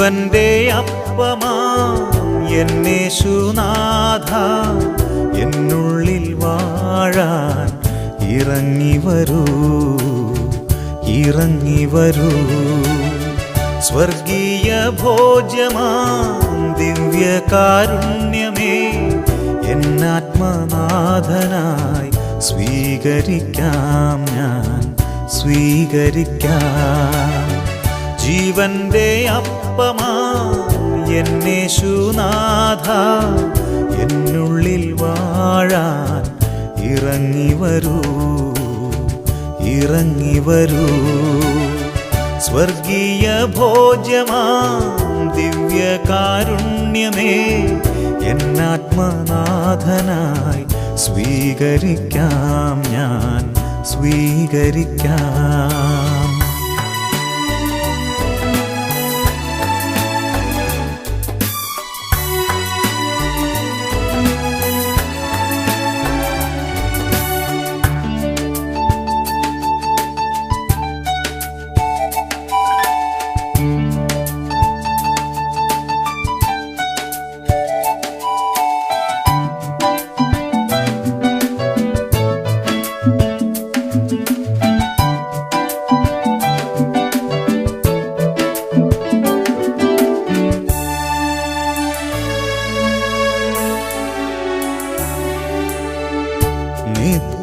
ജീവന്റെ അപ്പമാ എന്നേശുനാഥ. എന്നുള്ളിൽ വാഴാൻ ഇറങ്ങി വരൂ ഇറങ്ങി വരൂ. സ്വർഗീയ ഭോജമാം ദിവ്യ കാരുണ്യമേ എന്നാത്മനാഥനായി സ്വീകരിക്കാം ഞാൻ സ്വീകരിക്കാം. ജീവന്റെ അപ്പമാ എന്നേശുനാഥ എന്നുള്ളിൽ വാഴാൻ ഇറങ്ങി വരൂ ഇറങ്ങി വരൂ. സ്വർഗീയ ഭോജ്യമാം ദിവ്യകാരുണ്യമേ എന്നാത്മനാഥനായി സ്വീകരിക്കാം ഞാൻ സ്വീകരിക്കാം.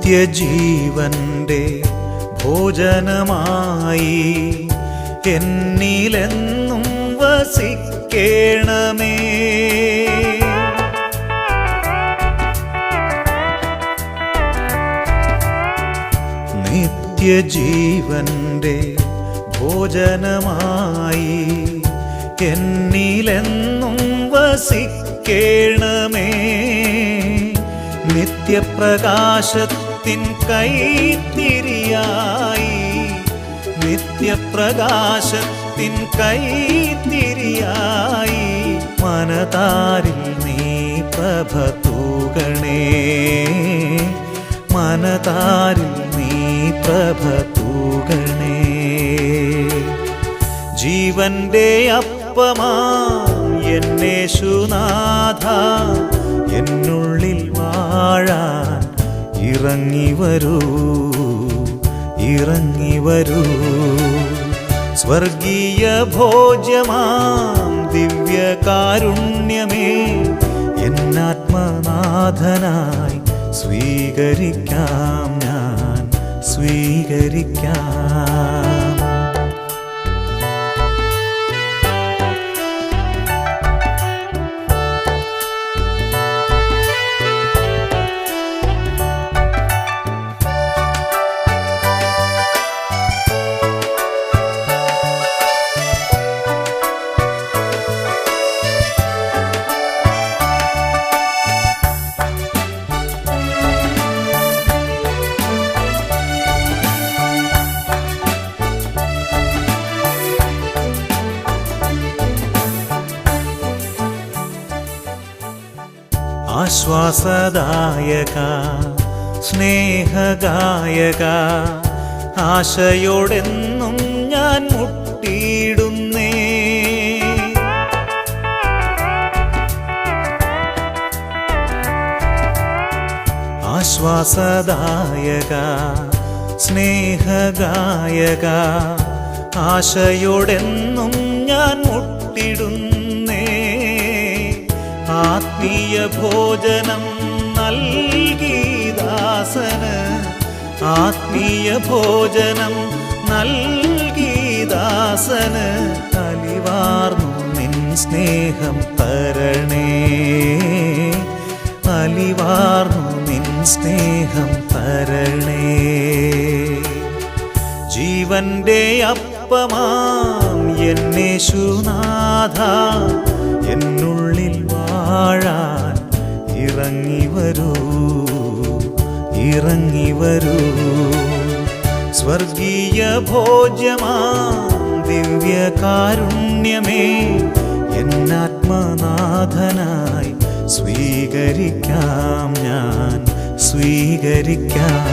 നിത്യജീവന്റെ ഭോജനമായി എന്നിലെന്നും വസിക്കേണമേ. നിത്യജീവന്റെ ഭോജനമായി എന്നിലെന്നും വസിക്കേണമേ. നിത്യപ്രകാശത്തിൻ കൈത്തിരിയായി നിത്യപ്രകാശത്തിൻ കൈത്തിരിയായി മനതാരിൽ നീ പ്രഭ തൂകണേ മനതാരിൽ നീ പ്രഭ തൂകണേ ജീവന്റെ അപ്പമാം എന്നേശുനാഥ എന്നുള്ളിൽ ഇറങ്ങി വരൂ ഇറങ്ങി വരൂ. സ്വർഗീയ ഭോജ്യമാം ദിവ്യകാരുണ്യമേ എന്നാത്മനാഥനായി സ്വീകരിക്കാം ഞാൻ സ്വീകരിക്കാം. ആശ്വാസദായക സ്നേഹഗായക ആശയോടെന്നും ഞാൻ മുട്ടിയിടുന്നേ. ആശ്വാസദായക സ്നേഹഗായക ആശയോടെന്നും ഞാൻ മുട്ടിടുന്നേ. ആത്മീയ ഭോജനം നൽകി ദാസന്. ആത്മീയ ഭോജനം നൽകി ദാസന്. അലിവാർന്നു നിൻ സ്നേഹം തരണേ. അലിവാർന്നു നിൻ സ്നേഹം തരണേ. ജീവന്റെ അപ്പമാം എന്നേശുനാഥ എന്നുള്ളിൽ വാഴാൻ ഇറങ്ങി വരൂ ഇറങ്ങി വരൂ. സ്വർഗീയ ഭോജമാ ദിവ്യ കാരുണ്യമേ എന്നാത്മനാഥനായി സ്വീകരിക്കാം ഞാൻ സ്വീകരിക്കാം.